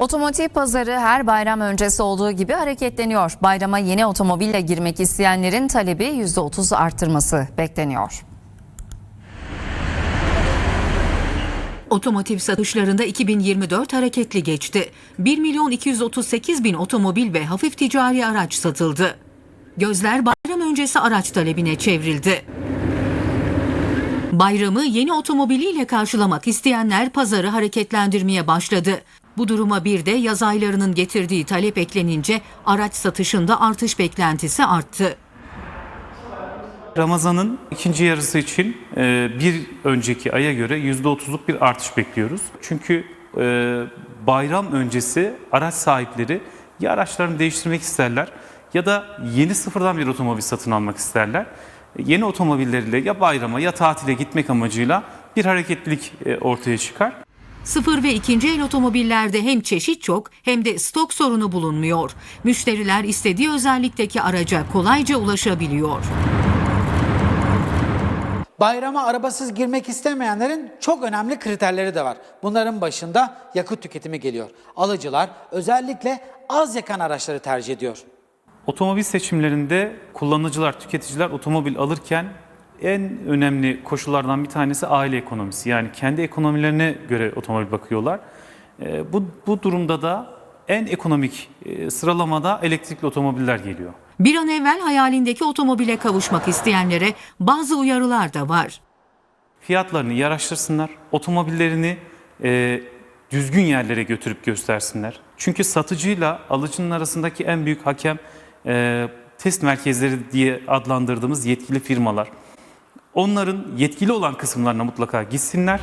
Otomotiv pazarı her bayram öncesi olduğu gibi hareketleniyor. Bayrama yeni otomobille girmek isteyenlerin talebi %30 arttırması bekleniyor. Otomotiv satışlarında 2024 hareketli geçti. 1 milyon 238 bin otomobil ve hafif ticari araç satıldı. Gözler bayram öncesi araç talebine çevrildi. Bayramı yeni otomobiliyle karşılamak isteyenler pazarı hareketlendirmeye başladı. Bu duruma bir de yaz aylarının getirdiği talep eklenince araç satışında artış beklentisi arttı. Ramazan'ın ikinci yarısı için e, bir önceki aya göre %30'luk bir artış bekliyoruz. Çünkü e, bayram öncesi araç sahipleri ya araçlarını değiştirmek isterler ya da yeni sıfırdan bir otomobil satın almak isterler. Yeni otomobilleriyle ya bayrama ya tatile gitmek amacıyla bir hareketlilik e, ortaya çıkar. Sıfır ve ikinci el otomobillerde hem çeşit çok hem de stok sorunu bulunmuyor. Müşteriler istediği özellikteki araca kolayca ulaşabiliyor. Bayrama arabasız girmek istemeyenlerin çok önemli kriterleri de var. Bunların başında yakıt tüketimi geliyor. Alıcılar özellikle az yakan araçları tercih ediyor. Otomobil seçimlerinde kullanıcılar, tüketiciler otomobil alırken en önemli koşullardan bir tanesi aile ekonomisi. Yani kendi ekonomilerine göre otomobil bakıyorlar. Ee, Bu, bu durumda da en ekonomik e, sıralamada elektrikli otomobiller geliyor. Bir an evvel hayalindeki otomobile kavuşmak isteyenlere bazı uyarılar da var. Fiyatlarını iyi araştırsınlar, otomobillerini e, düzgün yerlere götürüp göstersinler. Çünkü satıcıyla alıcının arasındaki en büyük hakem e, test merkezleri diye adlandırdığımız yetkili firmalar. Onların yetkili olan kısımlarına mutlaka gitsinler.